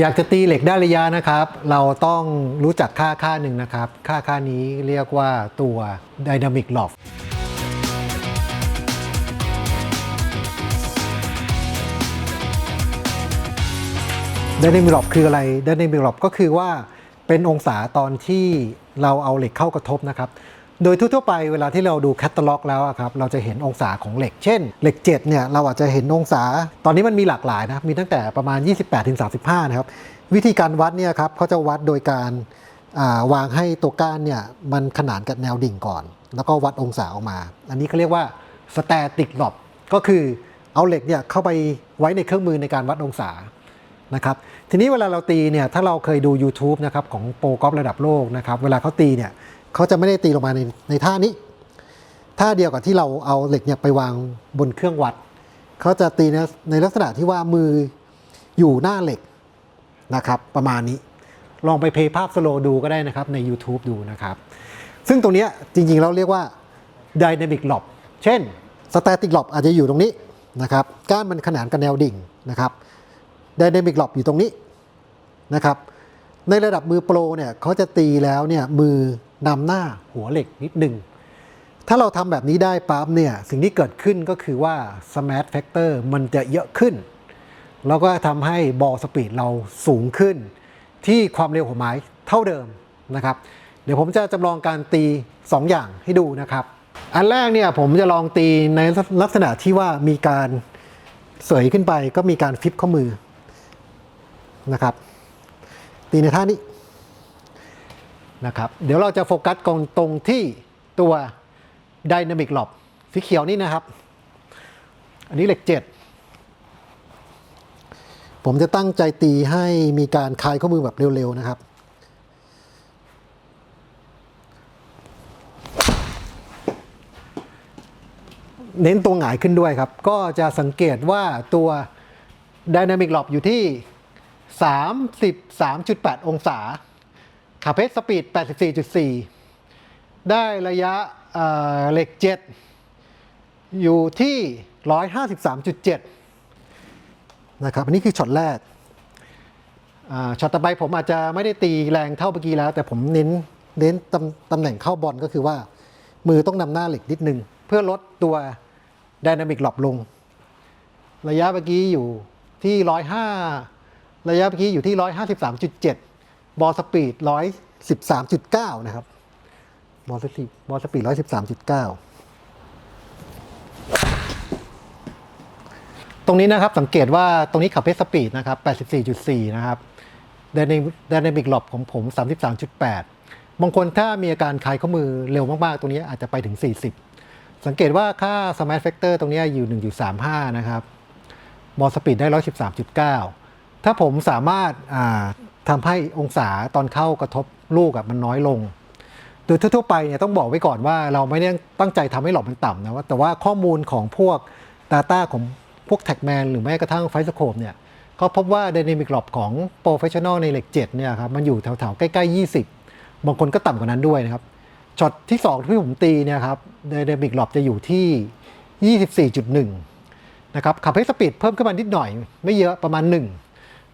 อยากจะตีเหล็กได้ระยะนะครับ เราต้องรู้จักค่าค่าหนึ่งนะครับ ค่าค่านี้เรียกว่าตัว Dynamic Loft Dynamic Loft คืออะไร Dynamic Loft ก็คือว่าเป็นองศาตอนที่เราเอาเหล็กเข้ากระทบนะครับ โดยทั่วๆไปเวลาที่เราดูแคตตาล็อกแล้วครับเราจะเห็นองศาของเหล็ก เช่น เหล็ก 7 เนี่ย เราอาจจะเห็นองศา ตอนนี้มันมีหลากหลายนะ มีตั้งแต่ประมาณ 28-35 นะครับ วิธีการวัดเนี่ยครับเขาจะวัดโดยการาวางให้ตัวก้านเนี่ยมันขนานกับแนวดิ่งก่อน แล้วก็วัดองศาออกมา อันนี้เขาเรียกว่า static loft ก็คือเอาเหล็กเนี่ยเข้าไปไว้ในเครื่องมือในการวัดองศานะครับทีนี้เวลาเราตีเนี่ยถ้าเราเคยดู YouTube นะครับของโปรกอล์ฟระดับโลกนะครับเวลาเขาตีเนี่ย เขาจะไม่ได้ตีลงมาในในท่านี้ ท่าเดียวกับที่เราเอาเหล็กเนี่ยไปวางบนเครื่องวัด เขาจะตีในในลักษณะที่ว่ามืออยู่หน้าเหล็กนะครับ ประมาณนี้ ลองไปเพย์ภาพสโลดูก็ได้นะครับใน YouTube ดูนะครับ ซึ่งตรงนี้จริงๆเราเรียกว่า Dynamic Lob เช่น Static Lob อาจจะอยู่ตรงนี้นะครับก้านมันขนานกับแนวดิ่งนะครับไดนามิกหลบอยู่ตรงนี้นะครับในระดับมือโปรเนี่ยเขาจะตีแล้วเนี่ยมือ นำหน้าหัวเหล็กนิดหนึ่งถ้าเราทำแบบนี้ได้ปั๊บเนี่ยสิ่งที่เกิดขึ้นก็คือว่า Smash Factor มันจะเยอะขึ้น แล้วก็ทำให้บอลสปีดเราสูงขึ้น ที่ความเร็วของไม้เท่าเดิมนะครับเดี๋ยวผมจะจำลองการตี 2 อย่างให้ดูนะครับ อันแรกเนี่ยผมจะลองตีในลักษณะที่ว่ามีการเสยขึ้นไปก็มีการฟิปข้อมือนะครับ ตีในท่านี้ นะครับ เดี๋ยวเราจะโฟกัสกองตรงที่ตัว Dynamic Lob สีเขียวนี่นะครับ อันนี้เหล็ก 7 ผมจะตั้งใจตีให้มีการคลายข้อมือแบบเร็วๆนะครับ เน้นตัวหงายขึ้นด้วยครับ ก็จะสังเกตว่าตัว Dynamic Lob อยู่ที่ 33.8 องศา ขับเพชสปีด 84.4 ได้ระยะเอ่อเหล็ก 7 อยู่ที่ 153.7 นะครับ อันนี้คือช็อตแรกช็อตต่อไปผมอาจจะไม่ได้ตีแรงเท่าเมื่อกี้แล้ว แต่ผมเน้นเน้นตำตำแหน่งเข้าบอลก็คือว่า มือต้องนำหน้าเหล็กนิดนึง เพื่อลดตัว Dynamic Lob ลง ระยะเมื่อกี้อยู่ที่ร้อยห้าระยะเมื่อกี้อยู่ที่ร้อยห้าสิ บอลสปีดร้อยสิบสามจุดเก้านะครับบอลสปีดบอลสปีดร้อยสิบสามจุดเก้าตรงนี้นะครับสังเกตว่าตรงนี้ขับเพสสปีดนะครับแปดสิบสี่จุดสี่นะครับดนามิกหลบของผมสามสิบางคนถ้ามีอาการคลายข้อมือเร็วมาก ๆ ตรงนี้อาจจะไปถึง 40 สังเกตว่าค่า Smart Factor ตรงนี้อยู่ 1.35 นะครับบอสปีดได้ 113.9 ถ้าผมสามารถ อ่าทำให้องศาตอนเข้ากระทบลูกอะมันน้อยลง โดยทั่วไปเนี่ยต้องบอกไว้ก่อนว่าเราไม่ได้ตั้งใจทำให้หลบมันต่ำนะว่าแต่ว่าข้อมูลของพวก Data ของพวก Tagman หรือแม้กระทั่ง f i สโคปเนี่ยเขาพบว่า Dynamic Lob ของ Professional ในเหล็ก7เนี่ยครับมันอยู่แถวๆใกล้ๆ 20 บางคนก็ต่ำกว่านั้นด้วยนะครับช็อตที่ 2 ที่ผมตีเนี่ยครับ Dynamic Lob จะอยู่ที่ 24.1 นะครับขับให้สปีดเพิ่มขึ้นมานิดหน่อย ไม่เยอะประมาณ 1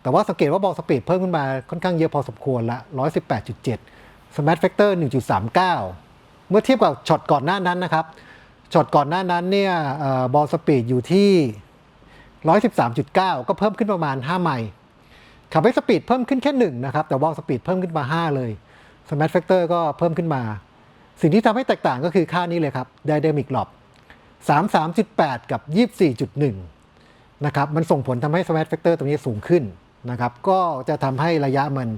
แต่ว่าสังเกตว่าบอลสปีดเพิ่มขึ้นมาค่อนข้างเยอะพอสมควรละ 118.7 Smart Factor 1.39 เมื่อเทียบกับช็อตก่อนหน้านั้นนะครับ ช็อตก่อนหน้านั้นเนี่ยบอลสปีดอยู่ที่ 113.9 ก็เพิ่มขึ้นประมาณ 5 ไมล์ขับให้สปีดเพิ่มขึ้นแค่1นะครับ แต่บอลสปีดเพิ่มขึ้นมา 5 เลย Smart Factor ก็เพิ่มขึ้นมา สิ่งที่ทำให้แตกต่างก็คือค่านี้เลยครับ Dynamic Lob 33.8 กับ 24.1นะครับ มันส่งผลทำให้ Smart Factor ตรงนี้สูงขึ้น นะครับก็จะทำให้ระยะมัน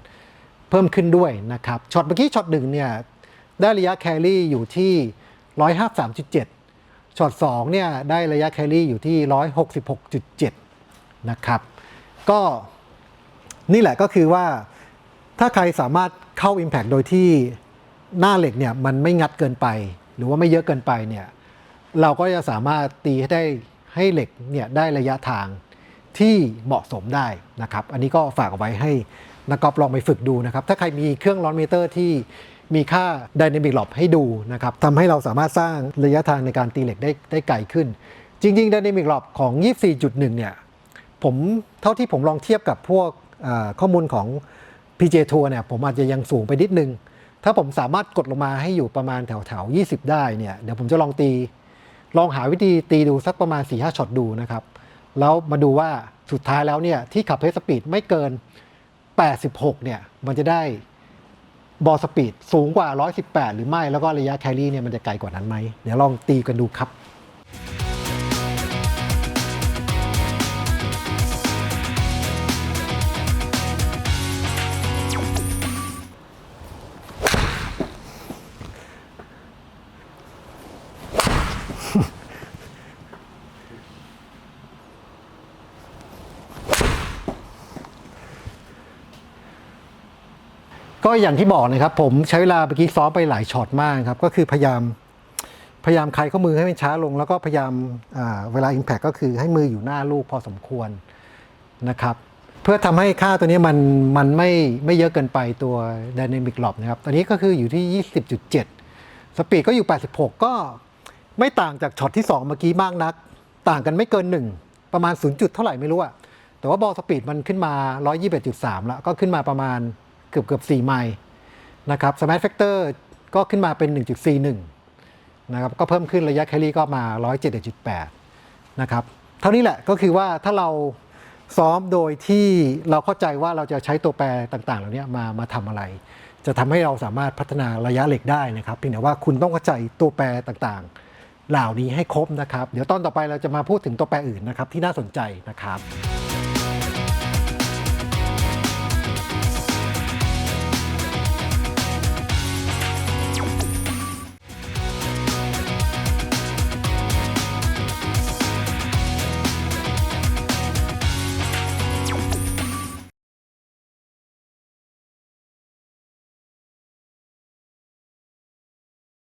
เพิ่มขึ้นด้วยนะครับช็อตเมื่อกี้ช็อตหนึ่งเนี่ยได้ระยะแครี่อยู่ที่153.7ช็อต2เนี่ยได้ระยะแครี่อยู่ที่166.7นะครับก็นี่แหละก็คือว่าถ้าใครสามารถเข้า Impact โดยที่หน้าเหล็กเนี่ยมันไม่งัดเกินไป หรือว่าไม่เยอะเกินไปเนี่ยเราก็จะสามารถตีให้ได้ให้เหล็กเนี่ยได้ระยะทาง ที่เหมาะสมได้นะครับ อันนี้ก็ฝากเอาไว้ให้นักกอล์ฟลองไปฝึกดูนะครับ ถ้าใครมีเครื่องร้อนมิเตอร์ที่มีค่า Dynamic Lob ให้ดูนะครับทำให้เราสามารถสร้างระยะทางในการตีเหล็กได้ได้ไกลขึ้น จริงๆ Dynamic Lob ของ 24.1 เนี่ย ผมเท่าที่ผมลองเทียบกับพวกข้อมูลของ PJ Tour เนี่ยผมอาจจะยังสูงไปนิดนึง ถ้าผมสามารถกดลงมาให้อยู่ประมาณแถวแถวๆ 20 ได้เนี่ย เดี๋ยวผมจะลองตี ลองหาวิธีตีดูสักประมาณ 4-5ช็อตดูนะครับ แล้วมาดูว่าสุดท้ายแล้วเนี่ยที่ขับเพสสปีดไม่เกิน 86 เนี่ยมันจะได้บอลสปีดสูงกว่า 118 หรือไม่ แล้วก็ระยะแครี่เนี่ยมันจะไกลกว่านั้นไหมเดี๋ยวลองตีกันดูครับ ก็อย่างที่บอกนะครับ ผมใช้เวลาเมื่อกี้ซ้อมไปหลายช็อตมากครับ ก็คือพยายามพยายามคลายข้อมือให้มันช้าลง แล้วก็พยายามเวลา Impact ก็คือให้มืออยู่หน้าลูกพอสมควรนะครับ เพื่อทำให้ค่าตัวนี้มันมันไม่ไม่เยอะเกินไปตัว Dynamic Lob นะครับ ตอนนี้ก็คืออยู่ที่ 20.7 สปีดก็อยู่ 86 ก็ไม่ต่างจากช็อตที่ 2 เมื่อกี้มากนัก ต่างกันไม่เกิน 1 ประมาณ 0 จุดเท่าไหร่ไม่รู้อะแต่ว่าบอลสปีดมันขึ้นมา 121.3 แล้วก็ขึ้นมาประมาณ เกือบเกือบ4ไมล์นะครับสมาร์ทแฟกเตอร์ก็ขึ้นมาเป็น 1.41 นะครับ ก็เพิ่มขึ้นระยะแคลรี่ก็มา 107.8 นะครับ เท่านี้แหละก็คือว่าถ้าเราซ้อมโดยที่เราเข้าใจว่าเราจะใช้ตัวแปรต่างๆ เหล่านี้มามาทำอะไร จะทำให้เราสามารถพัฒนาระยะเหล็กได้นะครับ เพียงแต่ว่าคุณต้องเข้าใจตัวแปรต่างๆ เหล่านี้ให้ครบนะครับ เดี๋ยวตอนต่อไปเราจะมาพูดถึงตัวแปรอื่นนะครับที่น่าสนใจนะครับ